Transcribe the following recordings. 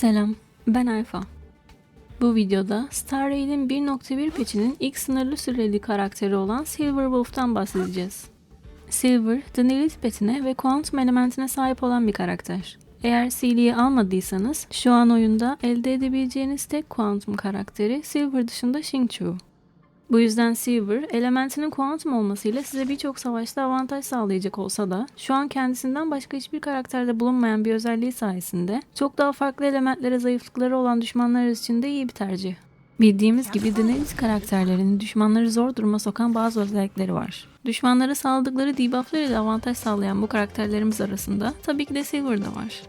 Selam, ben Alfa. Bu videoda Star Rail'in 1.1 patch'inin ilk sınırlı süreli karakteri olan Silver Wolf'tan bahsedeceğiz. Silver, The Lilith petine ve Quantum elementine sahip olan bir karakter. Eğer CL'yi almadıysanız şu an oyunda elde edebileceğiniz tek Quantum karakteri Silver dışında Xingqiu. Bu yüzden Silver, elementinin kuantum olmasıyla size birçok savaşta avantaj sağlayacak olsa da şu an kendisinden başka hiçbir karakterde bulunmayan bir özelliği sayesinde çok daha farklı elementlere zayıflıkları olan düşmanlar için de iyi bir tercih. Bildiğimiz gibi Daenerys karakterlerinin düşmanları zor duruma sokan bazı özellikleri var. Düşmanlara sağladıkları debufflar ile avantaj sağlayan bu karakterlerimiz arasında tabii ki de Silver da var.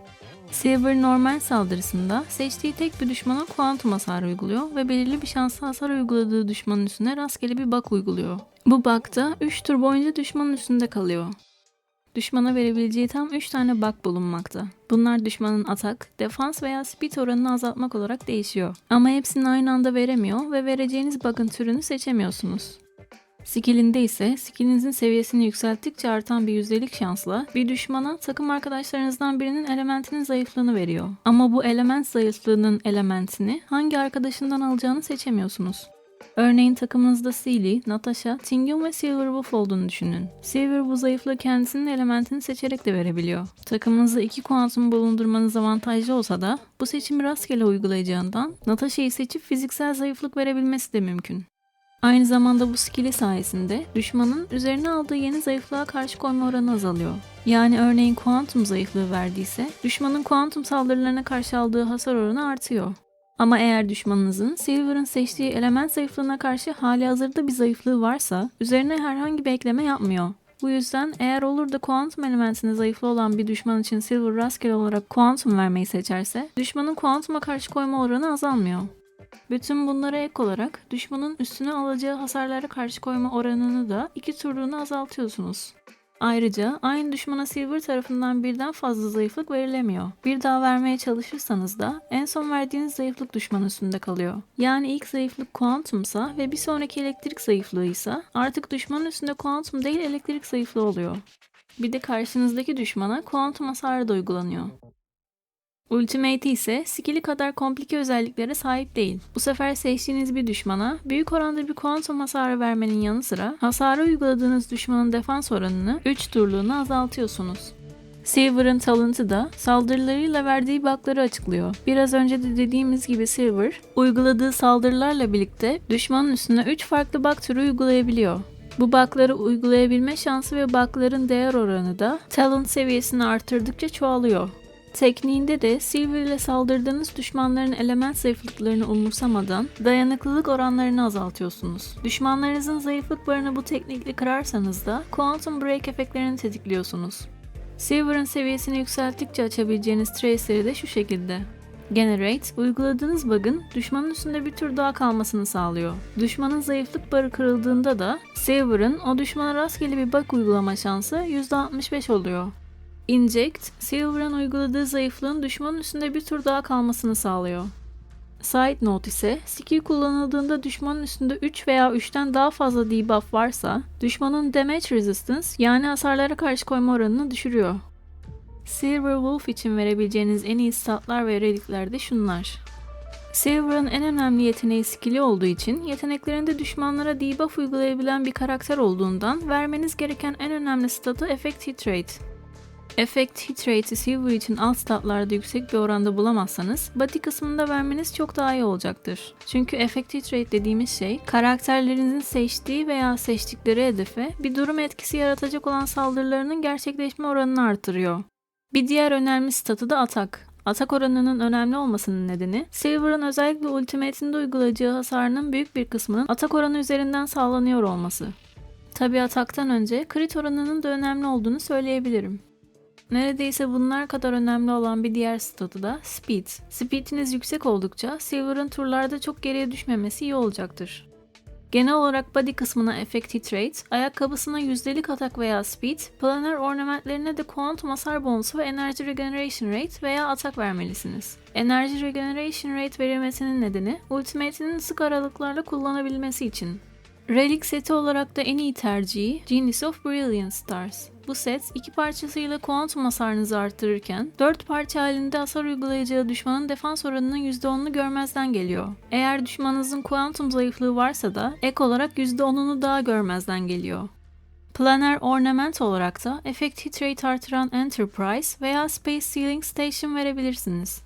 Silver normal saldırısında seçtiği tek bir düşmana kuantum hasar uyguluyor ve belirli bir şanslı hasar uyguladığı düşmanın üstüne rastgele bir bug uyguluyor. Bu bug da 3 tur boyunca düşmanın üstünde kalıyor. Düşmana verebileceği tam 3 tane bug bulunmakta. Bunlar düşmanın atak, defans veya speed oranını azaltmak olarak değişiyor. Ama hepsini aynı anda veremiyor ve vereceğiniz bug'ın türünü seçemiyorsunuz. Skillinde ise skillinizin seviyesini yükselttikçe artan bir yüzdelik şansla bir düşmana takım arkadaşlarınızdan birinin elementinin zayıflığını veriyor. Ama bu element zayıflığının elementini hangi arkadaşından alacağını seçemiyorsunuz. Örneğin takımınızda Sealy, Natasha, Tingyon ve Silverwolf olduğunu düşünün. Silver bu zayıflığı kendisinin elementini seçerek de verebiliyor. Takımınızda iki kuantum bulundurmanız avantajlı olsa da bu seçimi rastgele uygulayacağından Natasha'yı seçip fiziksel zayıflık verebilmesi de mümkün. Aynı zamanda bu skill'i sayesinde düşmanın üzerine aldığı yeni zayıflığa karşı koyma oranı azalıyor. Yani örneğin kuantum zayıflığı verdiyse düşmanın kuantum saldırılarına karşı aldığı hasar oranı artıyor. Ama eğer düşmanınızın Silver'ın seçtiği element zayıflığına karşı hali hazırda bir zayıflığı varsa üzerine herhangi bir ekleme yapmıyor. Bu yüzden eğer olur da kuantum elementine zayıflı olan bir düşman için Silver rastgele olarak kuantum vermeyi seçerse düşmanın kuantuma karşı koyma oranı azalmıyor. Bütün bunlara ek olarak düşmanın üstüne alacağı hasarlara karşı koyma oranını da iki turluğunu azaltıyorsunuz. Ayrıca aynı düşmana Silver tarafından birden fazla zayıflık verilemiyor. Bir daha vermeye çalışırsanız da en son verdiğiniz zayıflık düşman üstünde kalıyor. Yani ilk zayıflık kuantumsa ve bir sonraki elektrik zayıflığıysa artık düşmanın üstünde kuantum değil elektrik zayıflığı oluyor. Bir de karşınızdaki düşmana kuantum hasarı da uygulanıyor. Ultimate ise skill'i kadar komplike özelliklere sahip değil. Bu sefer seçtiğiniz bir düşmana büyük oranda bir kuantum hasarı vermenin yanı sıra hasarı uyguladığınız düşmanın defans oranını 3 turluğuna azaltıyorsunuz. Silver'ın talentı da saldırılarıyla verdiği bug'ları açıklıyor. Biraz önce de dediğimiz gibi Silver, uyguladığı saldırılarla birlikte düşmanın üstüne 3 farklı bug türü uygulayabiliyor. Bu bug'ları uygulayabilme şansı ve bug'ların değer oranı da talent seviyesini arttırdıkça çoğalıyor. Tekniğinde de Silver ile saldırdığınız düşmanların element zayıflıklarını umursamadan dayanıklılık oranlarını azaltıyorsunuz. Düşmanlarınızın zayıflık barını bu teknikle kırarsanız da Quantum Break efektlerini tetikliyorsunuz. Silver'ın seviyesini yükselttikçe açabileceğiniz trace'leri de şu şekilde. Generate, uyguladığınız bug'ın düşmanın üstünde bir tur daha kalmasını sağlıyor. Düşmanın zayıflık barı kırıldığında da Silver'ın o düşmana rastgele bir bug uygulama şansı %65 oluyor. Inject, Silver'ın uyguladığı zayıflığın düşmanın üstünde bir tur daha kalmasını sağlıyor. Side note ise skill kullanıldığında düşmanın üstünde 3 veya 3'ten daha fazla debuff varsa düşmanın damage resistance yani hasarlara karşı koyma oranını düşürüyor. Silver Wolf için verebileceğiniz en iyi statlar ve relikler de şunlar. Silver'ın en önemli yeteneği skill'i olduğu için yeteneklerinde düşmanlara debuff uygulayabilen bir karakter olduğundan vermeniz gereken en önemli statı Effect Hit Rate. Effect hit rate'i Silver için alt statlarda yüksek bir oranda bulamazsanız body kısmında vermeniz çok daha iyi olacaktır. Çünkü effect hit rate dediğimiz şey karakterlerinizin seçtiği veya seçtikleri hedefe bir durum etkisi yaratacak olan saldırılarının gerçekleşme oranını artırıyor. Bir diğer önemli statı da atak. Atak oranının önemli olmasının nedeni Silver'ın özellikle ultimate'inde uygulayacağı hasarının büyük bir kısmının atak oranı üzerinden sağlanıyor olması. Tabi ataktan önce crit oranının da önemli olduğunu söyleyebilirim. Neredeyse bunlar kadar önemli olan bir diğer statı da Speed. Speed'iniz yüksek oldukça Silver'ın turlarda çok geriye düşmemesi iyi olacaktır. Genel olarak body kısmına Effect Hit Rate, ayakkabısına yüzdelik atak veya speed, planar ornamentlerine de kuantum hasar bonusu ve Energy Regeneration Rate veya atak vermelisiniz. Energy Regeneration Rate verilmesinin nedeni, ultimate'inin sık aralıklarla kullanabilmesi için. Relic seti olarak da en iyi tercihi Genius of Brilliant Stars. Bu set iki parçasıyla kuantum hasarınızı artırırken dört parça halinde hasar uygulayacağı düşmanın defans oranının %10'unu görmezden geliyor. Eğer düşmanınızın kuantum zayıflığı varsa da ek olarak %10'unu daha görmezden geliyor. Planar Ornament olarak da Effect Hit Rate artıran Enterprise veya Space Sealing Station verebilirsiniz.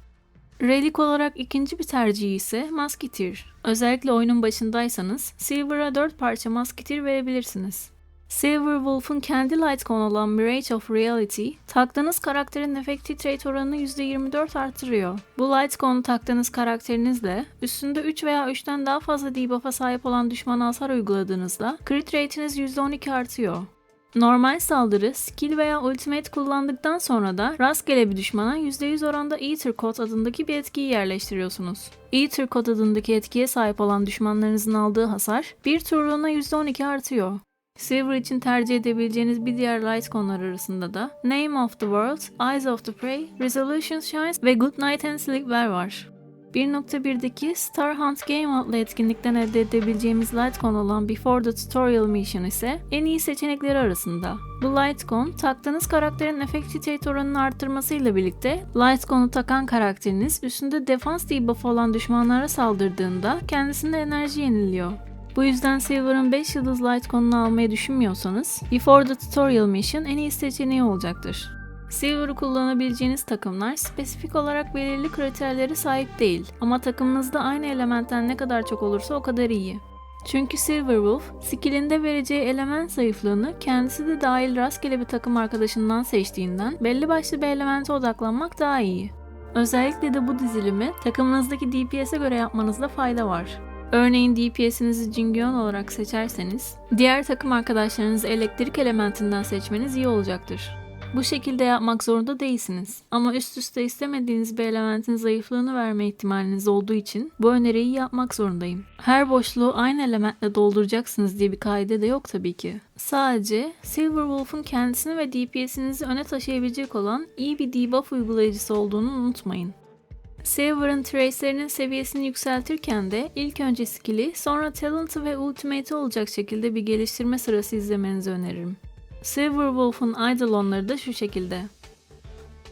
Relic olarak ikinci bir tercihi ise Musketeer. Özellikle oyunun başındaysanız Silver'a 4 parça Musketeer verebilirsiniz. Silver Wolf'un kendi Lightcon olan Mirage of Reality, taktığınız karakterin effective rate oranını %24 artırıyor. Bu Lightcon'u taktığınız karakterinizle üstünde 3 veya 3'ten daha fazla debuff'a sahip olan düşmana hasar uyguladığınızda crit rate'iniz %12 artıyor. Normal saldırı, skill veya ultimate kullandıktan sonra da rastgele bir düşmana %100 oranda Ether Code adındaki bir etkiyi yerleştiriyorsunuz. Ether Code adındaki etkiye sahip olan düşmanlarınızın aldığı hasar bir turluğuna %12 artıyor. Silver için tercih edebileceğiniz bir diğer Lightcon'lar arasında da Name of the World, Eyes of the Prey, Resolution Shines ve Good Night and Sleep Well var. 1.1'deki Star Hunt Game adlı etkinlikten elde edebileceğimiz Lightcon olan Before the Tutorial Mission ise en iyi seçenekleri arasında. Bu Lightcon, taktığınız karakterin effectivity oranını arttırmasıyla birlikte Lightcon'u takan karakteriniz üstünde defans debuff olan düşmanlara saldırdığında kendisinde enerji yeniliyor. Bu yüzden Silver'ın 5 yıldız Lightcon'unu almayı düşünmüyorsanız Before the Tutorial Mission en iyi seçeneği olacaktır. Silver'ı kullanabileceğiniz takımlar spesifik olarak belirli kriterlere sahip değil ama takımınızda aynı elementten ne kadar çok olursa o kadar iyi. Çünkü Silverwolf, skillinde vereceği element zayıflığını kendisi de dahil rastgele bir takım arkadaşından seçtiğinden belli başlı bir elemente odaklanmak daha iyi. Özellikle de bu dizilimi takımınızdaki DPS'e göre yapmanızda fayda var. Örneğin DPS'inizi Jingyon olarak seçerseniz, diğer takım arkadaşlarınızı elektrik elementinden seçmeniz iyi olacaktır. Bu şekilde yapmak zorunda değilsiniz. Ama üst üste istemediğiniz bir elementin zayıflığını verme ihtimaliniz olduğu için bu öneriyi yapmak zorundayım. Her boşluğu aynı elementle dolduracaksınız diye bir kaide de yok tabii ki. Sadece Silverwolf'un kendisini ve DPS'inizi öne taşıyabilecek olan iyi bir debuff uygulayıcısı olduğunu unutmayın. Silver'ın trace'lerinin seviyesini yükseltirken de ilk önce skill'i sonra talent'ı ve ultimate'i olacak şekilde bir geliştirme sırası izlemenizi öneririm. Silverwolf'un Eidolon'ları da şu şekilde.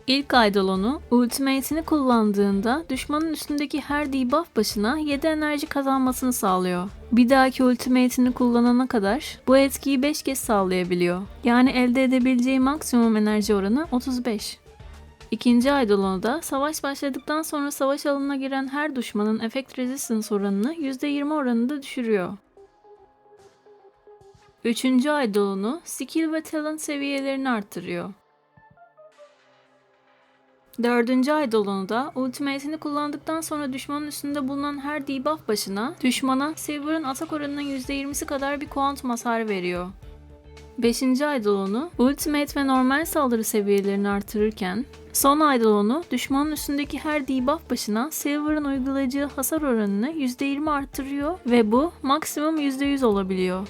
İlk Eidolon'u ultimate'ini kullandığında düşmanın üstündeki her debuff başına 7 enerji kazanmasını sağlıyor. Bir dahaki ultimate'ini kullanana kadar bu etkiyi 5 kez sağlayabiliyor. Yani elde edebileceği maksimum enerji oranı 35. İkinci Eidolon'u da savaş başladıktan sonra savaş alanına giren her düşmanın effect resistance oranını %20 oranında düşürüyor. Üçüncü Eidolon'u skill ve talent seviyelerini arttırıyor. Dördüncü Eidolon'u da ultimate'ini kullandıktan sonra düşmanın üstünde bulunan her debuff başına düşmana Silver'ın atak oranının %20'si kadar bir kuantum hasar veriyor. 5. Eidolon'u ultimate ve normal saldırı seviyelerini artırırken son Eidolon'u düşmanın üstündeki her debuff başına Silver'ın uygulayacağı hasar oranını %20 arttırıyor ve bu maksimum %100 olabiliyor.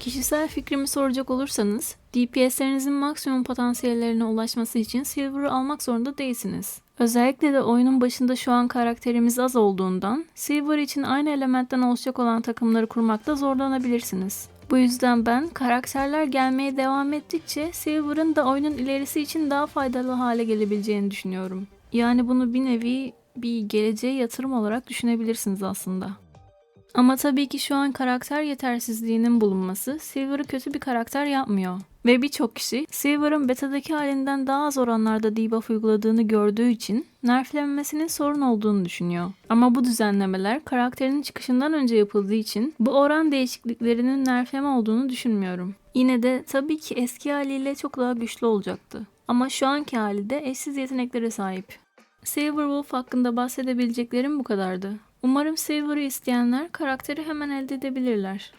Kişisel fikrimi soracak olursanız, DPS'lerinizin maksimum potansiyellerine ulaşması için Silver'ı almak zorunda değilsiniz. Özellikle de oyunun başında şu an karakterimiz az olduğundan, Silver için aynı elementten oluşacak olan takımları kurmakta zorlanabilirsiniz. Bu yüzden ben karakterler gelmeye devam ettikçe Silver'ın da oyunun ilerisi için daha faydalı hale gelebileceğini düşünüyorum. Yani bunu bir nevi bir geleceğe yatırım olarak düşünebilirsiniz aslında. Ama tabii ki şu an karakter yetersizliğinin bulunması Silver'ı kötü bir karakter yapmıyor. Ve birçok kişi Silver'ın betadaki halinden daha az oranlarda debuff uyguladığını gördüğü için nerflenmesinin sorun olduğunu düşünüyor. Ama bu düzenlemeler karakterin çıkışından önce yapıldığı için bu oran değişikliklerinin nerfleme olduğunu düşünmüyorum. Yine de tabii ki eski haliyle çok daha güçlü olacaktı. Ama şu anki hali de eşsiz yeteneklere sahip. Silverwolf hakkında bahsedebileceklerim bu kadardı. Umarım Silver'ı isteyenler karakteri hemen elde edebilirler.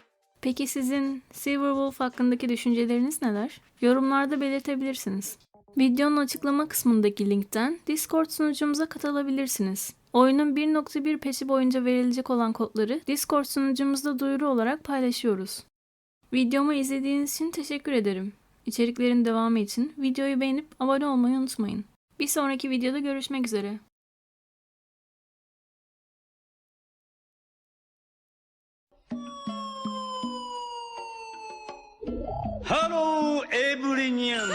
Peki sizin Silverwolf hakkındaki düşünceleriniz neler? Yorumlarda belirtebilirsiniz. Videonun açıklama kısmındaki linkten Discord sunucumuza katılabilirsiniz. Oyunun 1.1 peşi boyunca verilecek olan kodları Discord sunucumuzda duyuru olarak paylaşıyoruz. Videomu izlediğiniz için teşekkür ederim. İçeriklerin devamı için videoyu beğenip abone olmayı unutmayın. Bir sonraki videoda görüşmek üzere. Ленин!